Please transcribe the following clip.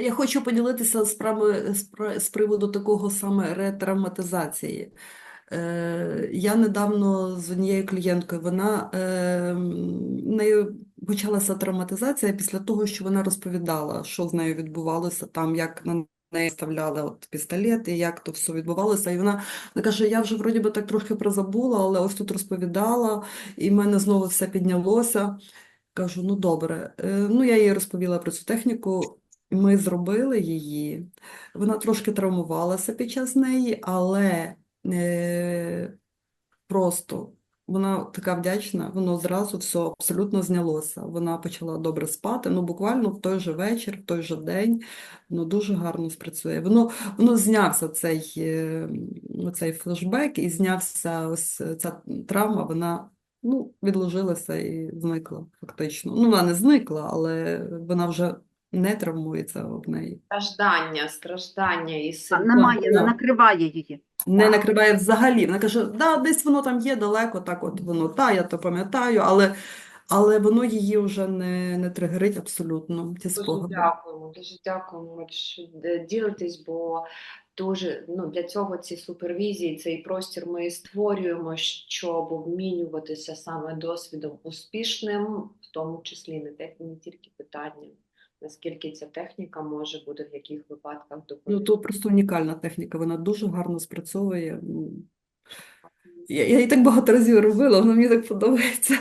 Я хочу поділитися з при- з приводу такого саме ретравматизації. Е, Я недавно з однією клієнткою, вона е, неї почалася травматизація після того, що вона розповідала, що з нею відбувалося там, як на неї вставляли от пістолети, як то все відбувалося. І вона, вона каже: я вже вроді би так трохи призабула, але ось тут розповідала, і в мене знову все піднялося. Кажу, ну добре. Е, Ну, я їй розповіла про цю техніку. Ми зробили її. Вона трошки травмувалася під час неї, але е, просто вона така вдячна, воно зразу все абсолютно знялося. Вона почала добре спати. Ну, буквально в той же вечір, в той же день, воно дуже гарно спрацює. Воно, воно знявся цей, е, цей флешбек і знявся ось ця травма, вона ну, відложилася і зникла фактично. Ну, вона не зникла, але вона вже не травмується в неї. Страждання, страждання і А. Немає, не накриває її. Не Так. накриває взагалі. Вона каже, да, десь воно там є далеко, так от воно, та, я то пам'ятаю, але, але воно її вже не, не тригерить абсолютно, ті Дуже спогади. дякуємо, дуже дякуємо, що е, ділитесь, бо дуже ну, для цього ці супервізії, цей простір ми створюємо, щоб обмінюватися саме досвідом успішним, в тому числі не, те- не тільки питанням, наскільки ця техніка може бути в яких випадках Ну, допомогти. то просто унікальна техніка, вона дуже гарно спрацьовує. Ну, я, я її так багато разів робила, вона мені так подобається.